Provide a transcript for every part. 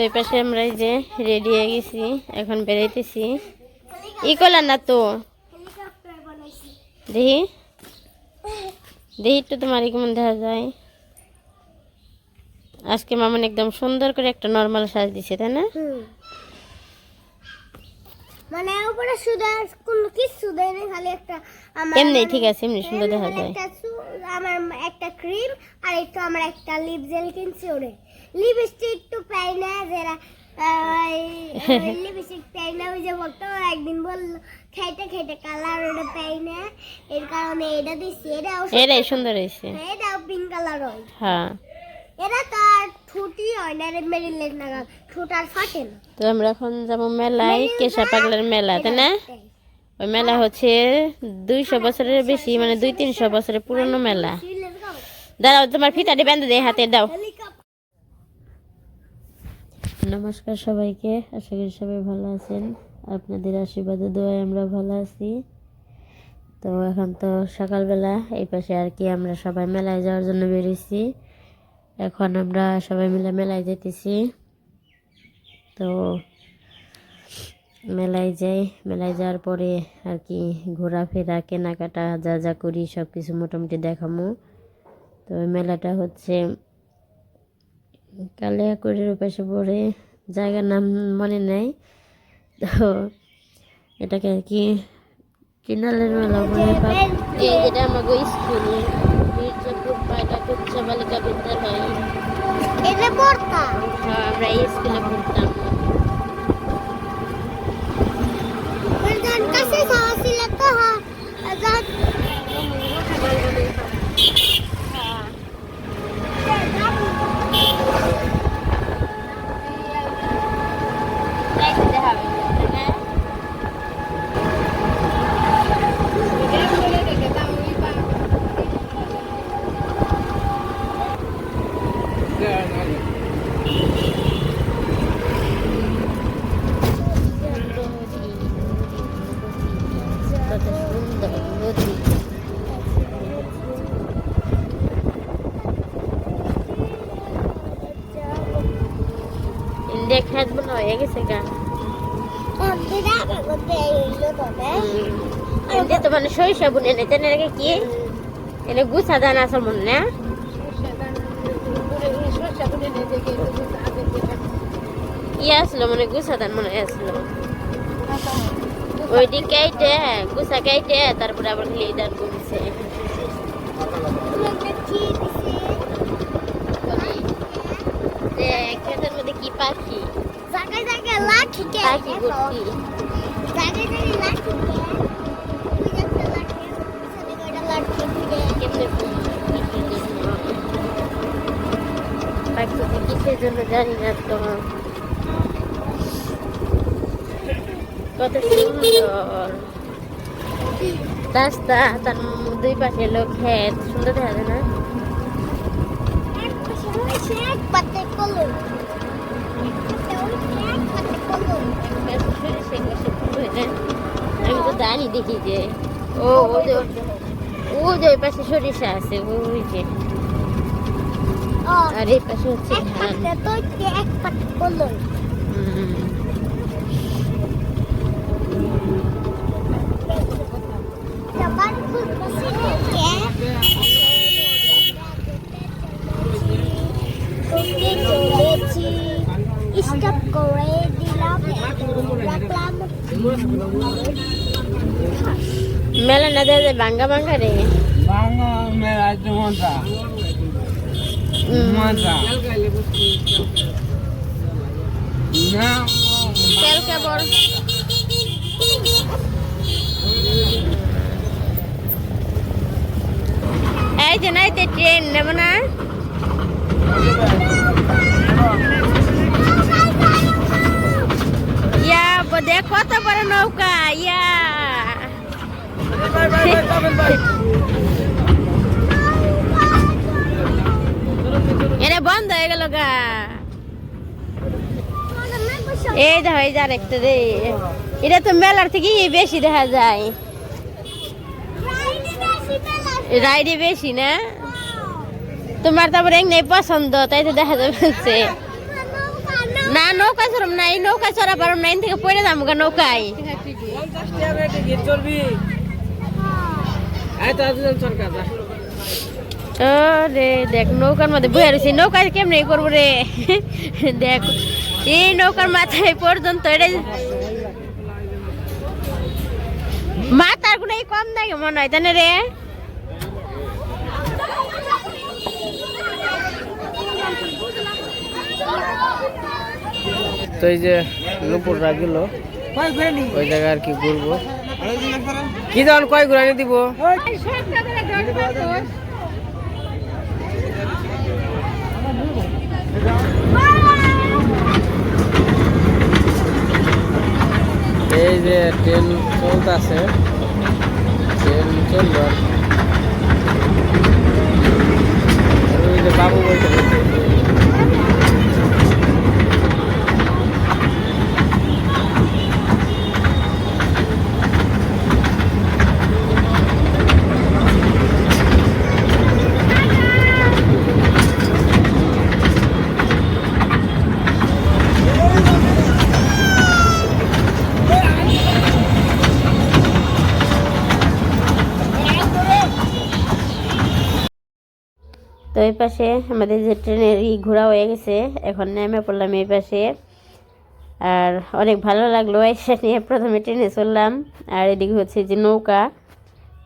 এই পাশে আমরা এই যে রেডি হয়ে গেছি এখন বেরাইতেছি। ই করলাম না তো? বানাইছি দেখি। দেখি একটু তোমার কেমন দেখা যায়। আজকে মামন একদম সুন্দর করে একটা নর্মাল সাজ দিছে তাই না? মানে উপরে শুধু আর কোনো কিছু দেয় না খালি একটা আমার এমনি মানে- ঠিক আছে এমনি সুন্দর দেখা যায়। আমার একটা ক্রিম আর একটু আমার একটা লিপ জেল কিনছি ওরে। লিপস্টিক একটু পাই না যারা লিপস্টিক পাই না ওই যে বলতো একদিন বলল খাইতে খাইতে কালার ওটা পাই না এর কারণে এটা দিচ্ছি এটাও এটাই সুন্দর হয়েছে। এটাও পিঙ্ক কালার হয়। হ্যাঁ। এটা তার ঠুটি হয় না রে মেরিলের নাগাল ঠুট আর ফাটে না। তো আমরা এখন যাব মেলায় কেশা পাগলার মেলা তাই না? ওই মেলা হচ্ছে দুইশো বছরের বেশি মানে দুই তিনশো বছরের পুরনো মেলা। দাঁড়াও তোমার ফিতাটি বেঁধে দেয় হাতে দাও। নমস্কার সবাইকে। আশা করি সবাই ভালো আছেন। আপনাদের আশীর্বাদে, দোয়ায় আমরা ভালো আছি। তো এখন তো সকালবেলা, এই পাশে আর কি আমরা সবাই মেলায় যাওয়ার জন্য বেরিয়েছি। এখন আমরা সবাই মিলে মেলায় যেতেছি। তো মেলায় যাই। মেলায় যাওয়ার পরে আর কি ঘোরাফেরা, কেনাকাটা, যা যা করি সব কিছু মোটামুটি দেখামো। তো মেলাটা হচ্ছে কালিয়াকুড়ির পাশে পড়ে জায়গার নাম মনে নেই। তো এটাকে আর কি কিনালের মেলা বলে এই যেটা আমাকে স্কুল মির্জাপুর পায়লা উচ্চ বালিকা বিদ্যালয়। এটা হ্যাঁ আমরা এই স্কুলে পড়তাম। কাছে যাওয়া ছিল তো হ্যাঁ খেত মনে হয়ে গেছে গা। ইন্ডিয়া তো মানে সরিষা বুনে নেই তেনে রেখে কি? এনে গুছা দান আছে মনে না? ইয়ে আসলো মানে গুছা দান মনে হয় আসলো। গুছা তারপরে আবার বুনছে যে কি পাখি জায়গায় জায়গায় লাঠি পাখি ভর্তি জায়গায় জায়গায় লাঠি কেমনে কিসের জন্য পাখি কিসের জন্য জানি না তো কত সুন্দর রাস্তা তার দুই পাশে লোক ক্ষেত সুন্দর দেখা যায় না এক পাশে এক পাতে কলম আমি তো জানি দেখি যে। ও ও যে ওই পাশে সরিষা আছে ওই যে আর এই পাশে হচ্ছে স্টপ করে মেলা না যায় ভাঙ্গা ভাঙ্গা রে. তেল কেবল এই যে তো ট্রেন নেব না? দেখ কত বড় নৌকা, ইয়া। এটা বন্ধ হয়ে গেল গা। এই দেখো, এই যার একটা রে। এটা তো মেলার থেকে বেশি দেখা যায়। রাইডে বেশি না? তোমার তারপর এক নেই পছন্দ, তাই তো দেখা যাবে না নৌকা চড়ম না, এই নৌকা চড়া পারম না থেকে পড়ে যাব গা নৌকায়। ও রে দেখ, নৌকার মধ্যে বয়ে রয়েছি নৌকায় কেমনে করব রে? দেখ, এই নৌকার মাথায় পর্যন্ত এটা মাথার কোনো কম থাকে মনে হয় তাই রে? তো এই যে নুপুররা গেল ওই জায়গায় আর কি ঘুরবো। কি যখন কয় ঘুরানি দিব? এই যে ট্রেন চলতেছে, ট্রেন চলল। বাবু বইতে তো এই পাশে আমাদের যে ট্রেনের ই ঘোরা হয়ে গেছে, এখন নেমে পড়লাম এই পাশে। আর অনেক ভালো লাগল এসে নিয়ে প্রথমে ট্রেনে চললাম, আর এদিকে হচ্ছে যে নৌকা।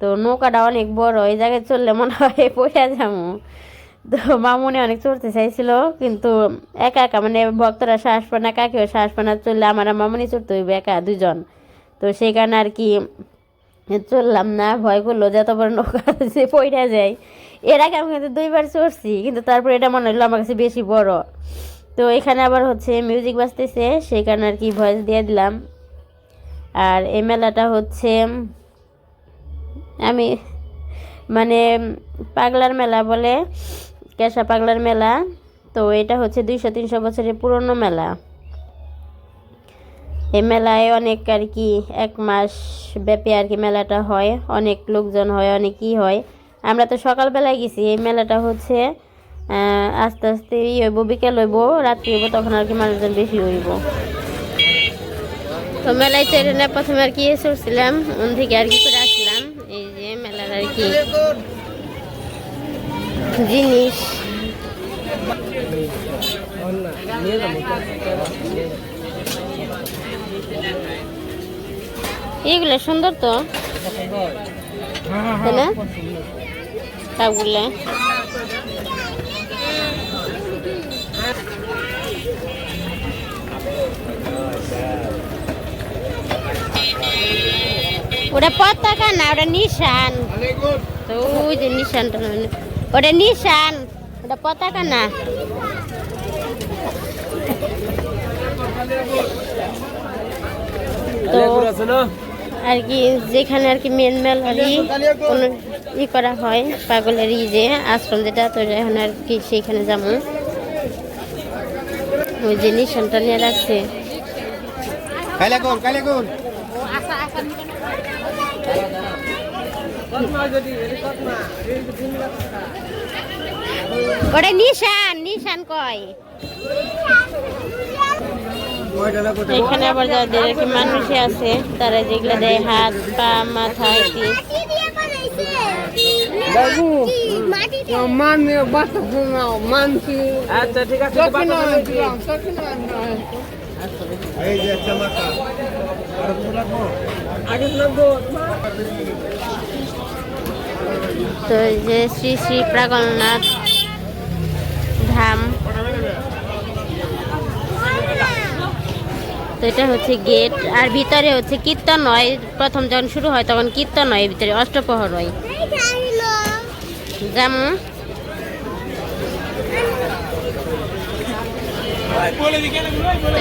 তো নৌকাটা অনেক বড়, এই জায়গায় চললে মনে হয় পড়ে যাব। তো মামুনি অনেক চড়তে চাইছিল, কিন্তু একা একা মানে ভক্তরা সাহস পায় না, কাকেও সাহস পায় না, চললে আমার মামুনি চড়তে হইবে একা দুজন তো সেই কারণে আর কি চললাম না, ভয় করল যত বড় নৌকা পড়ে যায়। এর আগে আমি কিন্তু দুইবার চড়ছি, কিন্তু তারপরে এটা মনে হলো আমার কাছে বেশি বড়। তো এখানে আবার হচ্ছে মিউজিক বাজতেছে, সেই কারণে আর কি ভয়েস দিয়ে দিলাম। আর এই মেলাটা হচ্ছে, আমি মানে পাগলার মেলা বলে কেশা পাগলার মেলা। তো এটা হচ্ছে দুইশো, তিনশো বছরের পুরনো মেলা। এই মেলায় অনেক আর কি, এক মাস ব্যাপী আর কি মেলাটা হয়, অনেক লোকজন হয়, অনেকই হয়। আমরা তো সকালবেলায় গেছি, এই মেলাটা হচ্ছে আস্তে আস্তে হইব, বিকেল হইব, রাত্রি হইব, তখন আর কি মানুষজন বেশি হইব। তো মেলায় চেড়ে না প্রথমে আর কি চড়ছিলাম ওন থেকে আর কি করে আসলাম, এই যে মেলার আর কি জিনিস। এগুলো সুন্দর তো? না? কাপগুলো ওটা পতাকা না ওটা নিশান। তো ওই যে নিশানটা ওটা নিশান ওটা পতাকা না। তো আর কি যেখানে আর কি মেন মেলারই কোনো ই করা হয় পাগলের ই যে আশ্রম যেটা তো এখন আর কি সেইখানে যাব। ওই যে নিশানটা নিয়ে রাখছে। ওটা নিশান নিশান কয় এখানে আবার যাদের কি মানুষে আছে তারা যেগুলো দেয় হাত পা মাথা বাবু মান বাচ্চা শোনাও মানছি। আচ্ছা ঠিক আছে এই যে একটা মাথা। আর লাগবো আগে লাগবো তো। যে শ্রী শ্রী প্রাগলনাথ ধাম। তো এটা হচ্ছে গেট। আর ভিতরে হচ্ছে কীর্তন হয়। প্রথম যখন শুরু হয়, তখন কীর্তন হয় ভিতরে, অষ্টপ্রহর হয়। যেমন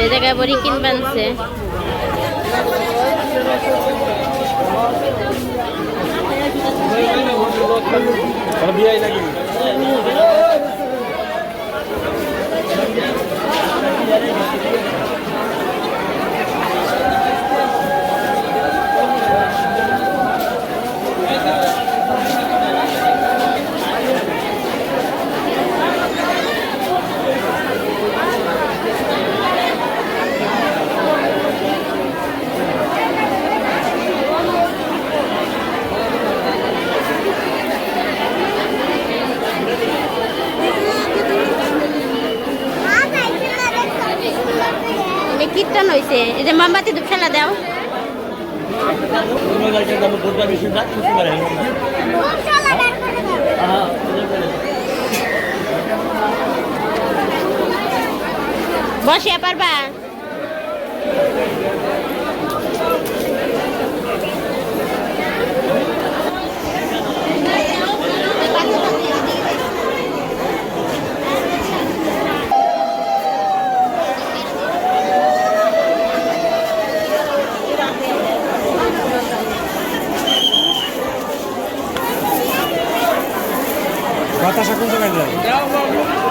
এই জায়গায় বড়ি লাগি কীর্তন হয়েছে এই যে মোমবাতি ধূপ ফেলা দাও। খুব চলা বের করে দাও বসে পারবা বাতাসা কোন জায়গায় যায়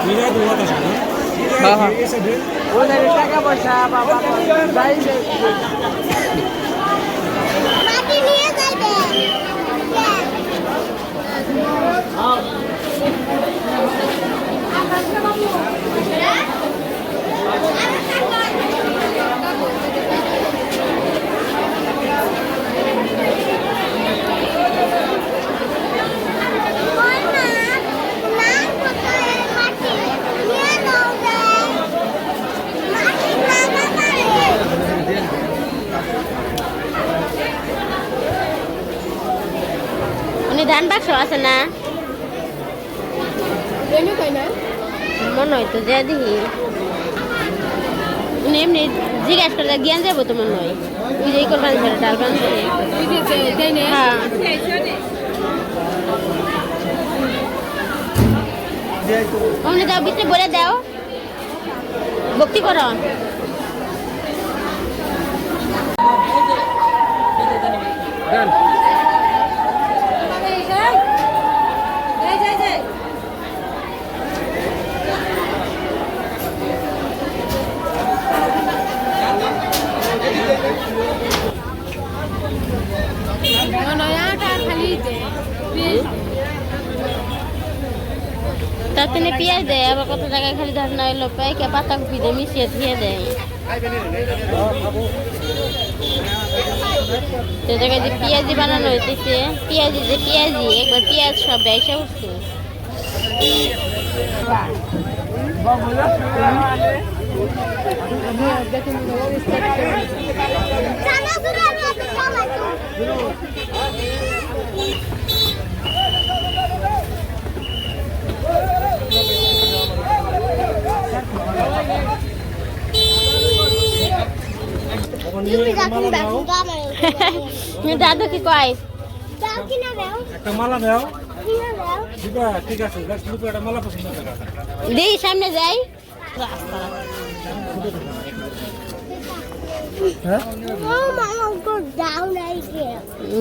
নিয়ে তো বাতাসা না হ্যাঁ হ্যাঁ এসে দে ওদের টাকা পয়সা বাবা যাই মাটি নিয়ে যাইবে মাটি নিয়ে নাও মাটি না পারে উনি ধান বাক্স আছে না মনে হয় তো যা দেখি উনি এমনি করলে জ্ঞান যাব তোমার নয় যে করবান ছিল হ্যাঁ। অমনি দাও ভিতরে বলে দাও। ভক্তি করো তার তিনি পেঁয়াজ দেয় আবার কত জায়গায় খালি ধান না এলো পাইকে পাতা কপি দিয়ে মিশিয়ে ধুয়ে দেয়। তো জায়গায় যে পেঁয়াজি বানানো হইতেছে। পেঁয়াজি যে পেঁয়াজি, একবার পেঁয়াজ সব ব্যবসা উঠছে। জানা শুনে আমি এত চালাই তো তুমি যখন দেখো দামে দাদু কি কয় দাও কিনা দাও একটা মালা দাও কিনা দাও দিবা ঠিক আছে দেখ তুমি একটা মালা কি করে দেই সামনে যাই।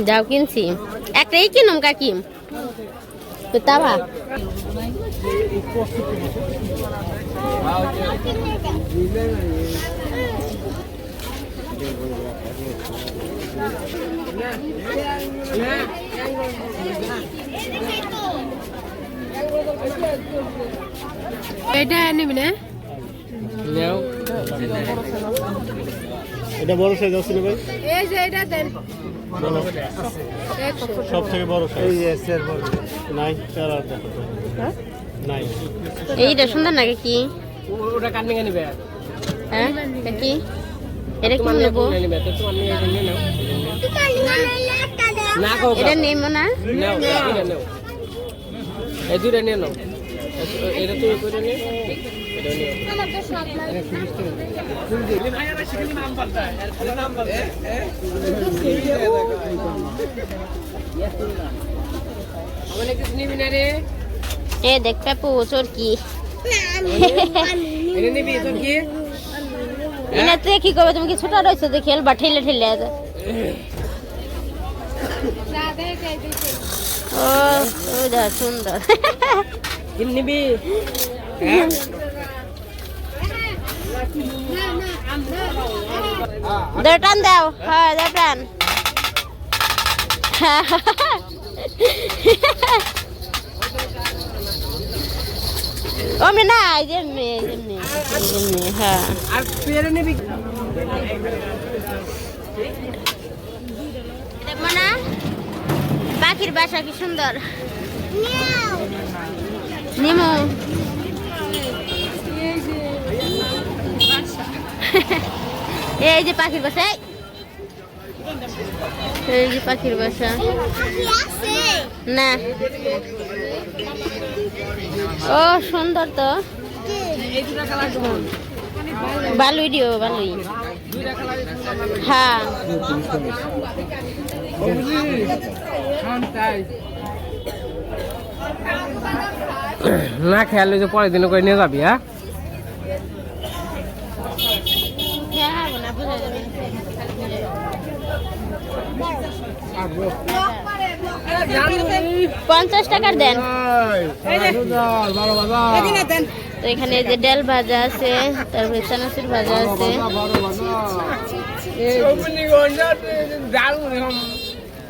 যাও কিনছি। একটাই কিনুম কাকি। তো তাবা এটা নিবি না? নেও। এটা বড় সাইজ আছে ভাই? এই যে এটা দেন। সব থেকে বড় সাইজ। এই যে এর বড়। নাই চার আর দেখো নাই। এইটা সুন্দর নাকি কি? ওটা কার নিবে। হ্যাঁ এটা কি? এটা কি নেব? এটা নেব না? এই দুইটা নিয়ে নাও। এটা তুমি করে এ দেখ পেপু চোর কি? নিবি তোর কি? এনাতে কি করবে তুমি কি ছোট রয়েছে যে খেলবা ঠেলে ঠেলে ও ও যা সুন্দর কি নিবি দটান দাও হ্যাঁ দটান অমনি না এই যে এমনি এই যে হ্যাঁ। আর পেরে নিবি? না? পাখির বাসা কি সুন্দর। নিও নিমু। এই যে পাখির বাসা। এই। যে পাখির বাসা। না। ও সুন্দর তো। বালুই দিও বালুই। হ্যাঁ। না খেয়াল যে পরের দিন করে নিয়ে যাবি হ্যাঁ? পঞ্চাশ টাকার দেন। তো এখানে যে ডাল ভাজা আছে তারপরে চানাচুর ভাজা আছে।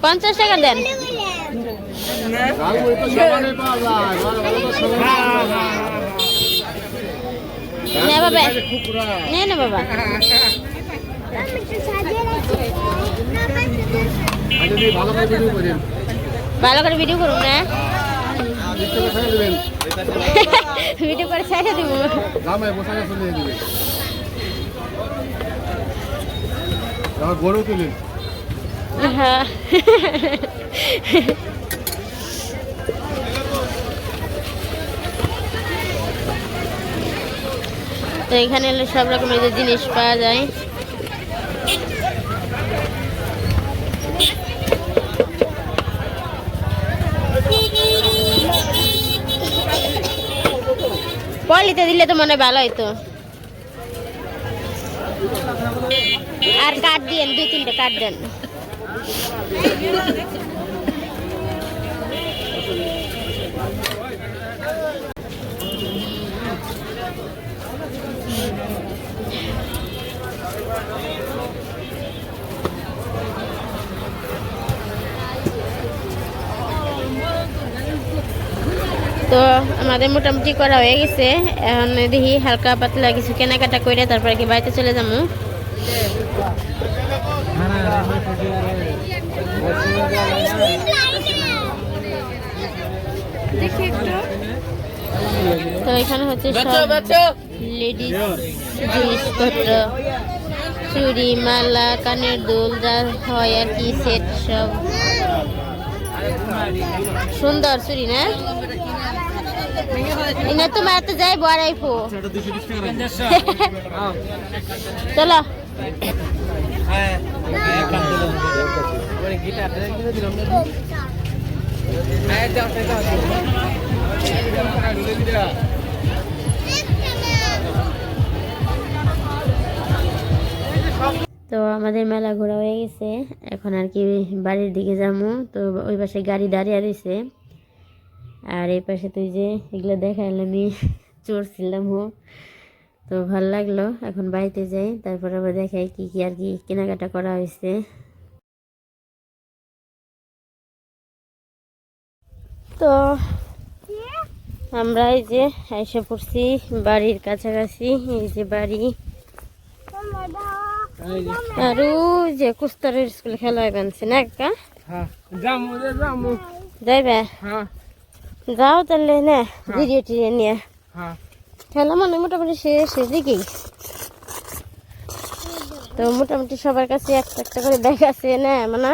পঞ্চাশ টাকা দেন। নে নে ভালো করে ভিডিও করুন, না। ভিডিও করে ছেড়ে দিব। গরু তুলে হ্যাঁ। তো এখানে এলে সব রকমের জিনিস পাওয়া যায়। পলিতে দিলে তো মনে ভালো হইতো। আর কাট দিয়েন দুই তিনটে কাট দেন। তো আমাদের মোটামুটি করা হয়ে গেছে। এখন দেখি হালকা পাতলা কিছু কেনাকাটা করে তারপরে কি বাড়িতে চলে যাব। তো এখানে হচ্ছে সব লেডিস জিনিসপত্র চুড়ি মালা কানের দুল যা হয় আর কি সেট সব। সুন্দর চুড়ি না? ইনা তো মাতে যাই বড়াইফো চলো। তো আমাদের মেলা ঘোরা হয়ে গেছে। এখন আর কি বাড়ির দিকে যাব। তো ওই পাশে গাড়ি দাঁড়িয়ে রয়েছে। আর এই পাশে তুই যে এগুলো দেখাইলে আমি চড়ছিলাম হো। তো ভালো লাগল এখন বাড়িতে যাই তারপর আবার দেখাই কি কি আর কি কেনাকাটা করা হয়েছে। তো আমরা এই যে এসে পড়ছি বাড়ির কাছাকাছি এই যে বাড়ি। আর যে কুস্তারের স্কুল খেলা বানছে না একা? যাইবে? হ্যাঁ। যাও তাহলে না ভিডিও টিডিও নিয়ে হ্যাঁ খেলা মানে মোটামুটি শেষ দিকেই তো মোটামুটি সবার কাছে একটা একটা করে ব্যাগ আছে না মানে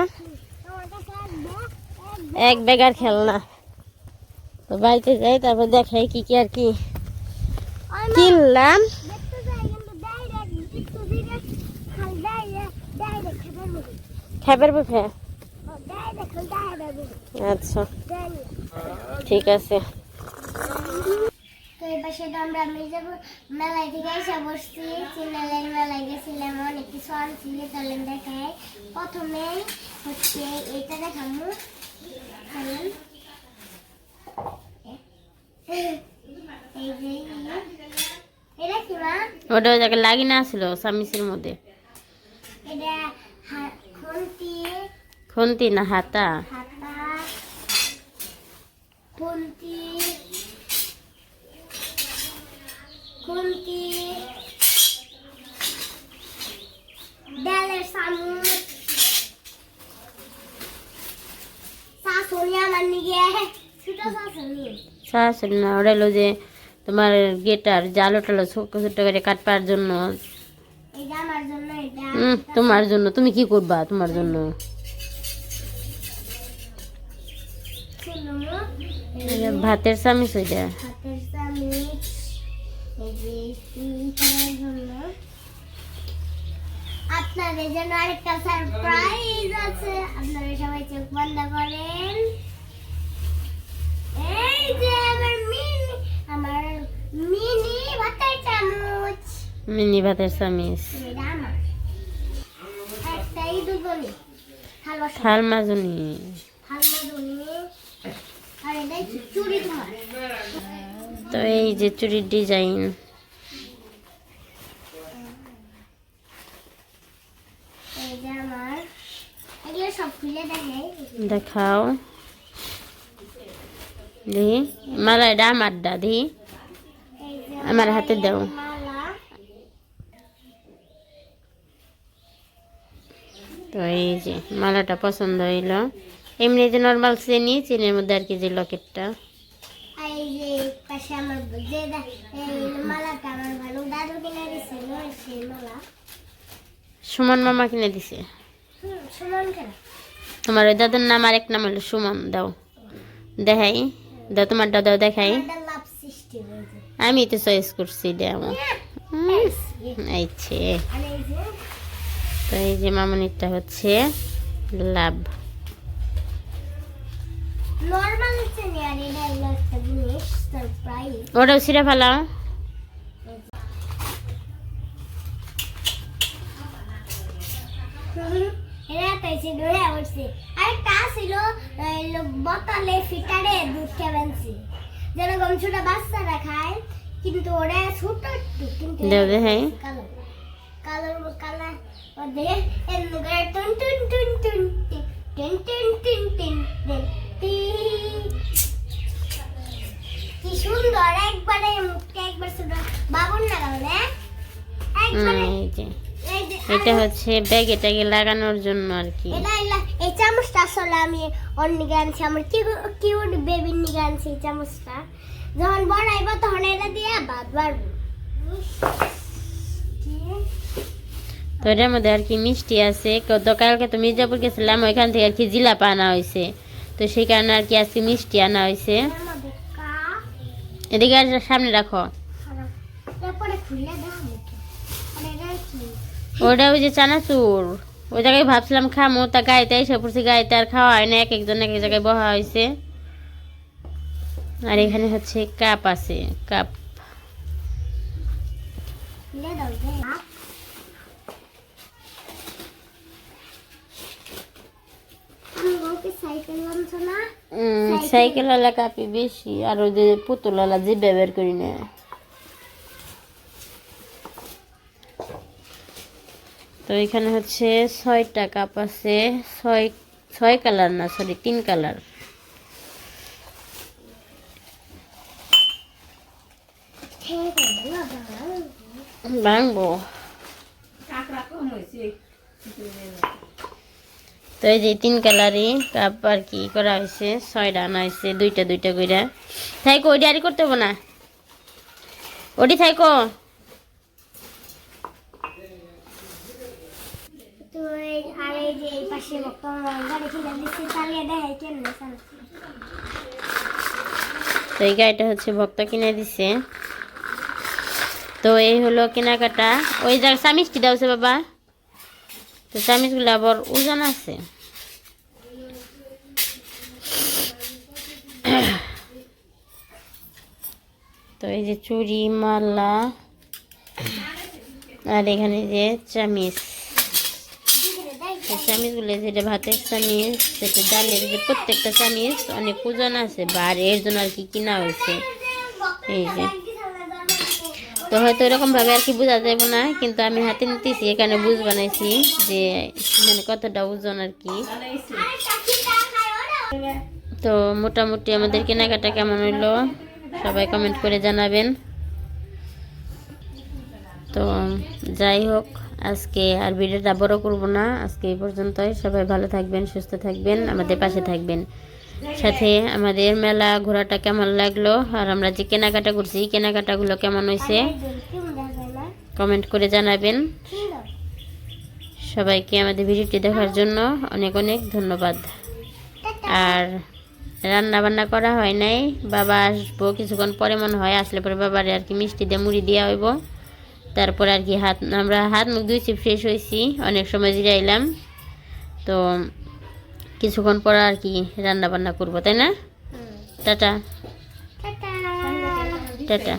এক ব্যাগ আর খেলনা তো বাড়িতে যাই তারপর দেখাই কি কি আর কি কিনলাম খাবার বুফে আচ্ছা। ঠিক আছে। তো এবার সেটা আমরা মির্জাপুর মেলায় থেকে এসে বসছি। সিনালের মেলায় গেছিলাম অনেক কিছু আনছি। তাহলে দেখায়। প্রথমে হচ্ছে এটা ওটা ওই জায়গায় না ছিল সামিসের মধ্যে। এটা খুন্তি খুন্তি না হাতা খুন্তি খুন্তি ডালের চামচ শাশুড়ি আমার নিয়ে ছোট শাশুড়ি শাশুড়ি না ওটা হলো যে তোমার গেটার জালো টালো ছোট করে কাটবার জন্য। তোমার জন্য তুমি কি করবা তোমার জন্য ছিল এই যে ভাতের চামিচ ওইটা। হাতের চামিচ। আপনাদের জন্য আরেকটা সারপ্রাইজ আছে। আপনারা সবাই চোখ বন্ধ করেন। এই যে আমার মিনি আমার মিনি ভাতের চামচ। মিনি ভাতের চামিচ। একটাই দুজনে হালুয়া থাল মাজনি। তো এই যে চুরির ডিজাইন। দেখাও। দি, মালা এটা আমার দি আমার হাতে দাও। তো এই যে, মালাটা পছন্দ হইল। এমনি যে নর্মাল চেনি চেনির মধ্যে আর কি যে লকেটটা। সুমন মামা কিনে দিছে। তোমার ওই দাদার নাম আর এক নাম হলো সুমন দাও। দেখাই। দাও তোমার দাও দেখাই। আমি তো চয়েস করছি দেও। আইছে এই যে। তো এই যে মামনিরটা হচ্ছে লাভ নর্মাল চেনি আর এটা হলো একটা জিনিস সারপ্রাইজ ওটাও ছিঁড়ে ফেলাও এরা তাইছে ধরে উঠছে আরেকটা ছিল বোতলে ফিটারে দুধ কেবেনছি যেরকম ছোট বাচ্চারা খায় কিন্তু ওরা ছোট একটু কিন্তু কালো কালোর কালা ওদের এর মুখে টুন টুন টুন টুন টিন টিন টিন টিন টিন কি সুন্দর একবারে মুখটা একবার বাবুর না এটা হচ্ছে ব্যাগে ট্যাগে লাগানোর জন্য আর কি। এই চামচটা আসলে আমি অন্য আনছি আমার কিউট বেবির আনছি এই চামচটা। যখন বড়াইব তখন এটা দিয়ে ভাত বাড়বো। তো এটার মধ্যে আর কি মিষ্টি আছে। তো কালকে তো মির্জাপুর গেছিলাম ওইখান থেকে আর কি জিলাপ আনা হয়েছে। তো সেই কারণে আর কি আজকে মিষ্টি আনা হয়েছে। এদিকে আর সামনে রাখো। ওটা ওই যে চানাচুর। ওই জায়গায় ভাবছিলাম খামো, তা গাইতে এসে পড়ছি গাইতে আর খাওয়া হয় না, এক একজন এক এক জায়গায় বহা হয়েছে। আর এখানে হচ্ছে কাপ আছে, কাপ খুলে দাও যে আমি বউকে সাইকেল ওলা কাপি বেশি আর ওই যে পুতুল ওলা জিবে বের করি না। তো এখানে হচ্ছে ছয়টা কাপ আছে ছয় ছয় কালার না সরি তিন কালার। ভাঙবো। তো এই যে তিন কালারই কাপ আর কি করা হয়েছে? ছয়টা আনা হয়েছে দুইটা দুইটা কইরা। থাইকো ওইটা আরই করতে হব না। ওটি থাইকো। তো এই আর গাড়িটা হচ্ছে ভক্ত কিনে দিছে। তো এই হলো কেনাকাটা। ওই জায়গায় চামিচটি দাওছে বাবা। তো চামিচগুলো আবার ওজন আছে। তো এই যে চুড়ি, মালা, আর এখানে যে চামিচ। চামিচগুলো যেটা ভাতের চামিচ, সেটা ডালের যে প্রত্যেকটা চামিচ অনেক ওজন আছে, বা আর এর জন্য আর কি কিনা হয়েছে। এই যে তো হয়তো এরকম ভাবে আর কি বোঝা যাবে না, কিন্তু আমি হাতে নিতেছি, এখানে বুঝ বানাইছি যে মানে কতটা ওজন আর কি। তো মোটামুটি আমাদের কেনাকাটা কেমন হইল? সবাই কমেন্ট করে জানাবেন। তো যাই হোক, আজকে আর ভিডিওটা বড় করব না, আজকে এই পর্যন্তই। সবাই ভালো থাকবেন, সুস্থ থাকবেন, আমাদের পাশে থাকবেন। সাথে আমাদের মেলা ঘোরাটা কেমন লাগল? আর আমরা যে কেনাকাটা করছি কেনাকাটাগুলো কেমন হয়েছে? কমেন্ট করে জানাবেন। সবাইকে আমাদের ভিডিওটি দেখার জন্য অনেক অনেক ধন্যবাদ। আর রান্না বান্না করা হয় নাই। বাবা আসব কিছুক্ষণ পরে মনে হয়, আসলে পরে বাবারে আর কি মিষ্টি দিয়ে মুড়ি দেওয়া হইব। তারপর আর কি হাত, আমরা হাত মুখ ধুয়েছি ফ্রেশ হয়েছি অনেক সময় জিরাইলাম। তো কিছুক্ষণ পর আর কি রান্না বান্না করব তাই না? টাটা। টাটা। টাটা।